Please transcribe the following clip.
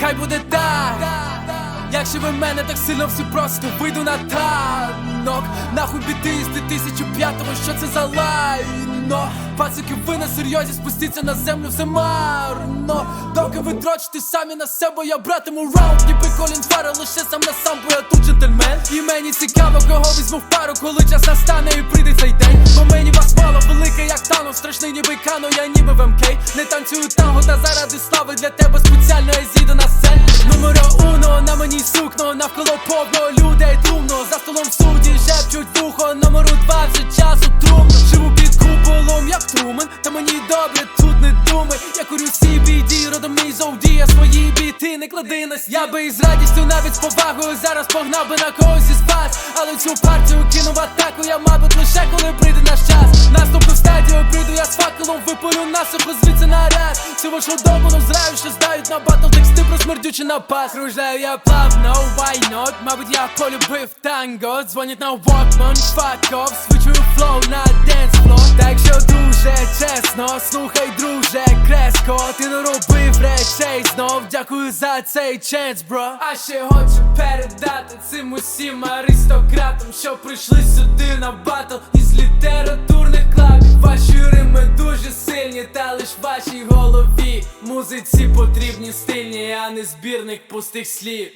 хай буде так. Якщо ви мене так сильно всі просто вийду на танок Нахуй біти із 2005-го, що це за лайно? Пацики, ви на серйозі спустіться на землю, все марно. Доки ви дрочите самі на себе, я братиму раунд Ніби Колін Фаррелл, лише сам на сам, бо я тут джентльмен. І мені цікаво, кого візьму в пару, коли час настане і прийде цей день. Бо мені вас мало, велике як Танос, страшний ніби Кано, я ніби в МК Не танцюю танго, та заради слави для тебе спеціально я зійду на мені навколо повно людей трумно. За столом в суді шепчуть вухо, номеру два вже часу трумно Живу під куполом, як трумен, та мені добре, тут не думай. Я курю CBD, родом мій зовдія, свої біти не клади на стіл. Я би із радістю, навіть з повагою зараз погнав би на когось із вас. Але цю партію кинув атаку, я мабуть лише коли прийде наш час. Наступну стадію прийду я з факелом, випалю насухо звідси Всю вашу добу зраю, що здають на батл тексти про смердючий напас Кружляю я плавно, why not? Мабуть я полюбив танго. Дзвонять на Walkman, fuck off Свічую флоу на floor. Так що дуже чесно, слухай, друже, креско. Ти не робив речей знов, дякую за цей ченс, бро. А ще хочу передати цим усім аристократам Що прийшли сюди на батл із літературних вашій голові. Музиці потрібні стильні, а не збірник пустих слів